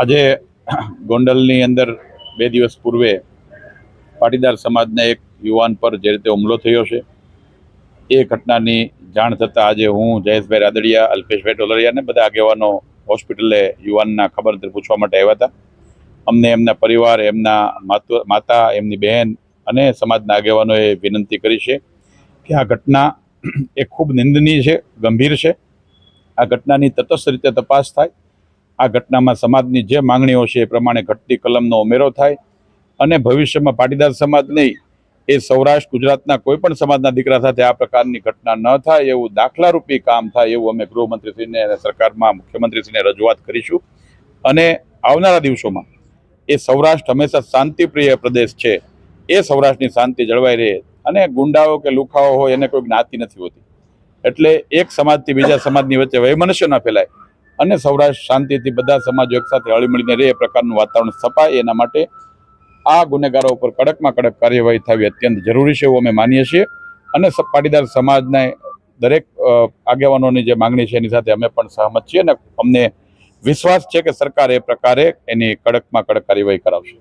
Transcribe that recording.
આજે ગોંડલની અંદર બે દિવસ પૂર્વે પાટીદાર સમાજના એક યુવાન પર જે રીતે હુમલો થયો છે, એ ઘટનાની જાણ થતાં આજે હું જયેશભાઈ રાદડિયા, અલ્પેશભાઈ ટોલરિયા અને બધા આગેવાનો હોસ્પિટલે યુવાનના ખબર પૂછવા માટે આવ્યા હતા. અમને એમના પરિવાર, એમના માતા, એમની બહેન અને સમાજના આગેવાનોએ વિનંતી કરી છે કે આ ઘટના એ ખૂબ નિંદનીય છે, ગંભીર છે. આ ઘટનાની તટસ્થ રીતે તપાસ થાય. આ ઘટનામાં સમાજની જે માંગણીઓ છે એ પ્રમાણે ઘટતી કલમનો ઉમેરો થાય અને ભવિષ્યમાં પાટીદાર સમાજ નહીં, એ સૌરાષ્ટ્ર, ગુજરાતના કોઈ પણ સમાજના દીકરા સાથે આ પ્રકારની ઘટના ન થાય એવું દાખલારૂપી કામ થાય એવું અમે ગૃહમંત્રીશ્રીને અને સરકારમાં મુખ્યમંત્રીશ્રીને રજૂઆત કરીશું. અને આવનારા દિવસોમાં એ સૌરાષ્ટ્ર હંમેશા શાંતિપ્રિય પ્રદેશ છે. એ સૌરાષ્ટ્રની શાંતિ જળવાઈ રહે અને ગુંડાઓ કે લુખાઓ હોય એને કોઈ જ્ઞાતિ નથી હોતી. એટલે એક સમાજથી બીજા સમાજની વચ્ચે વૈમનસ્ય ન ફેલાય. અને સૌરાષ્ટ્ર શાંતિથી બધા સમાજો એકસાથે હળીમળીને રહે એ પ્રકારનું વાતાવરણ સ્થપાય એના માટે આ ગુનેગારો ઉપર કડકમાં કડક કાર્યવાહી થવી અત્યંત જરૂરી છે એવું અમે માનીએ છીએ. અને પાટીદાર સમાજને દરેક આગેવાનોની જે માંગણી છે એની સાથે અમે પણ સહમત છીએ અને અમને વિશ્વાસ છે કે સરકાર એ પ્રકારે એની કડકમાં કડક કાર્યવાહી કરાવશે.